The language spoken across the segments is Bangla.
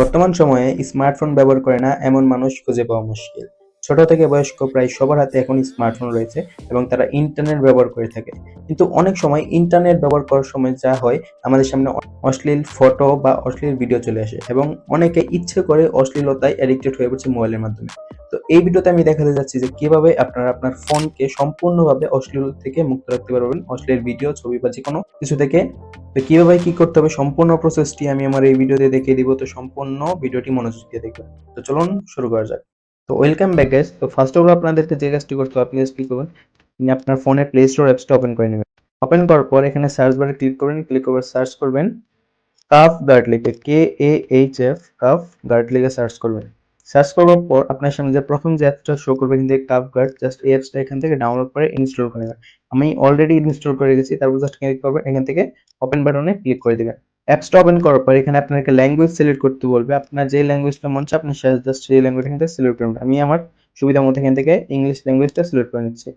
বর্তমান সময়ে স্মার্টফোন ব্যবহার করে না এমন মানুষ খুঁজে পাওয়া মুশকিল। ছোট থেকে বয়স্ক প্রায় সবার হাতে এখন স্মার্টফোন রয়েছে এবং তারা ইন্টারনেট ব্যবহার করে থাকে। কিন্তু অনেক সময় ইন্টারনেট ব্যবহার করার সময় যা হয়, আমাদের সামনে অশ্লীল ফটো বা অশ্লীল ভিডিও চলে আসে এবং অনেকে ইচ্ছে করে অশ্লীলতায় অ্যাডিক্টেড হয়ে পড়ছে মোবাইলের মাধ্যমে। তো এই ভিডিওতে আমি দেখাতে যাচ্ছি যে কীভাবে আপনারা আপনার ফোনকে সম্পূর্ণভাবে অশ্লীল থেকে মুক্ত রাখতে পারবেন, অশ্লীল ভিডিও, ছবি বা যে কোনো কিছু থেকে। তো কীভাবে কি করতে হবে, সম্পূর্ণ প্রসেসটি আমি আমার এই ভিডিওতে দেখিয়ে দিব। তো সম্পূর্ণ ভিডিওটি মনোযোগ দিয়ে দেখবেন। তো চলুন শুরু করা যাক। তো ওয়েলকাম ব্যাক গাইস তো ফার্স্ট অফ অল আপনাদেরকে যে কাজটি করতে হবে, আপনি কি করবেন, আপনি আপনার ফোনের প্লে স্টোর অ্যাপসটা ওপেন করে নেবেন। ওপেন করার পর এখানে সার্চ বারে ক্লিক করবেন ক্লিক করে সার্চ করবেন কাফ গার্ড লিখে K A H F Kahf guard লিখে সার্চ করবেন। সার্চ করার পর আপনার সামনে যে প্রথম যে অ্যাপসটা শো করবে এখান থেকে কাফ গার্ড জাস্ট এই অ্যাপসটা এখান থেকে ডাউনলোড করে ইনস্টল করে নেবেন। আমি অলরেডি ইনস্টল করে গেছি তারপর জাস্ট ক্লিক করবেন, এখান থেকে ওপেন বাটনে ক্লিক করে দিবেন। অ্যাপসটা ওপেন করার পর এখানে আপনাকে ল্যাঙ্গুয়েজ সিলেক্ট করতে বলবে। আপনার যে ল্যাঙ্গুয়েজটা মন চায়, আপনি জাস্ট সেই ল্যাঙ্গুয়েজ এখান থেকে সিলেক্ট করবেন। আমি আমার সুবিধা মতো এখান থেকে ইংলিশ ল্যাঙ্গুয়েজটা সিলেক্ট করে নিচ্ছি।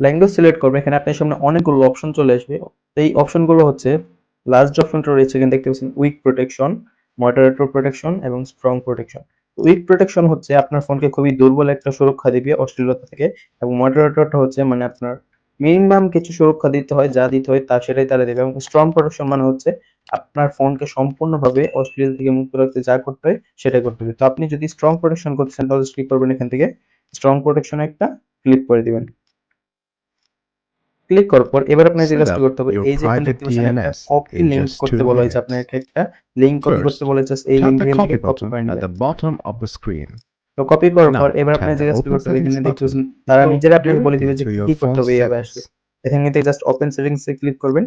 ল্যাঙ্গুয়েজ সিলেক্ট করবে, এখানে আপনার সামনে অনেকগুলো অপশন চলে আসবে। এই অপশনগুলো হচ্ছে লাস্ট অপশনটা রয়েছে, এখানে দেখতে পাচ্ছেন উইক প্রোটেকশন মডারেটর প্রোটেকশন এবং স্ট্রং প্রোটেকশন উইক প্রোটেকশন হচ্ছে আপনার ফোনকে খুবই দুর্বল একটা সুরক্ষা দিবে, অশ্লীলতা থেকে এবং মডারেটরটা হচ্ছে মানে আপনার মিনিমাম কিছু সুরক্ষা দিতে হয়, যা দিতে হয় তা সেটাই তারা দেবে এবং স্ট্রং প্রোটেকশন মানে হচ্ছে আপনার ফোনকে সম্পূর্ণভাবে অশ্লীল থেকে মুক্ত রাখতে যা করতে হয় সেটাই করতে হবে। তো আপনি যদি স্ট্রং প্রোটেকশন করতে চান তাহলে ক্লিক করবেন এখান থেকে। স্ট্রং প্রোটেকশন একটা ক্লিক করে দিবেন। ক্লিক করার পর এবার আপনার যে কাজটা করতে হবে এই যে এখানে দেখতে পাচ্ছেন কপি লিংক করতে বলা হয়েছে. আপনাকে একটা লিংক কপি করতে বলা হয়েছে এই লিংক এখান থেকে কপি button করে নেবেন the bottom of the screen. তো কপি করার পর এবার আপনার যে কাজটা করতে হবে এখানে দেখতে পাচ্ছেন তারা নিজেরা আপনাকে বলে দিবে যে কি করতে হবে phone এইভাবে আসবে settings. জাস্ট ওপেন সেটিংস এ ক্লিক করবেন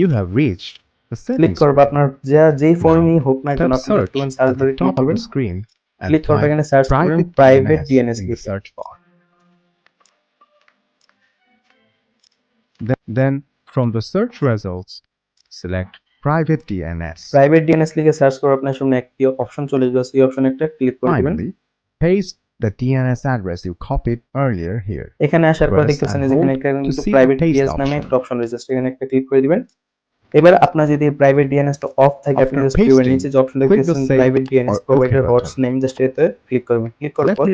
you have reached the click. করবে আপনার যা যেই ফর্মই হোক না কেন আপনি সার্চ ক্লিক করবেন ক্লিক করবে এখানে সার্চ করবেন প্রাইভেট ডিএনএস in কি Then, from the search results, select private DNS. Private DNS লিখে সার্চ করে আপনার সামনে একটি অপশন চলে যাবে সেই অপশন একটা ক্লিক করে দিবেন Finally, paste the DNS address you copied earlier here. এখানে আসার পর দেখতেছেন and যে এখানে একটা কিন্তু প্রাইভেট ডিএস নামে option. একটা অপশন রয়েছে just একটা ক্লিক করে দিবেন এবার আপনার যদি প্রাইভেট ডিএনএসটা অফ থাকে আপনি জাস্ট pasting, নিচে যে অপশন দেখতেছেন private DNS provider. Host name just এতে ক্লিক করবেন। ক্লিক করার পর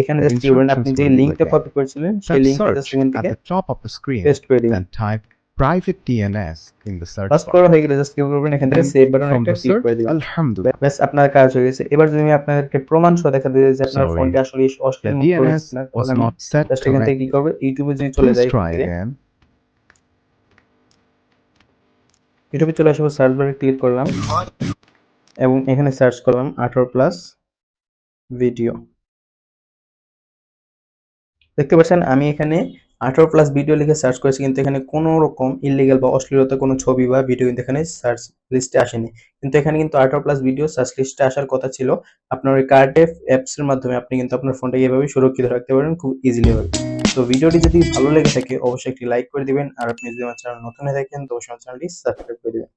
এখানে জাস্ট কিউবেন আপনি যে লিংকটা কপি করেছিলেন সেই লিংকটা জাস্ট এখান থেকে top of the screen paste করে দিবেন type private DNS in the search bar. করা হয়ে গেলে জাস্ট কি করবেন এখান থেকে সেভ বাটন একটা ক্লিক করে দিবেন। Alhamdulillah, ব্যাস আপনার কাজ হয়ে গেছে। এবার যদি আমি আপনাদেরকে প্রমাণ সহ দেখা দিই যে আপনার ফোনটি আসলে অশ্লীল DNS was not set just এখান থেকে কি. করবে? ইউটিউবে যদি চলে Please ইউটিউবে চলে আসব সার্চ বারে ক্লিক করলাম। এবং এখানে সার্চ করলাম, আঠারো প্লাস ভিডিও দেখতে পাচ্ছেন, আমি এখানে আঠারো প্লাস ভিডিও লিখে সার্চ করেছি, কিন্তু এখানে কোনো রকম ইলিগাল বা অশ্লীলতা কোনো ছবি বা ভিডিও কিন্তু এখানে সার্চ লিস্টে আসেনি। কিন্তু এখানে কিন্তু আঠারো প্লাস ভিডিও সার্চ লিস্টে আসার কথা ছিল। আপনার ওই কার্ডেফ অ্যাপস এর মাধ্যমে আপনি কিন্তু আপনার ফোনটাকে এভাবে সুরক্ষিত রাখতে পারেন খুব ইজিলি ভাবে। তো ভিডিওটি যদি ভালো লেগে থাকে, অবশ্যই একটি লাইক করে দিবেন। আর আপনি যদি আমার চ্যানেল নতুন হয়ে থাকেন, তো অবশ্যই আমার চ্যানেলটি সাবস্ক্রাইব করে দিবেন।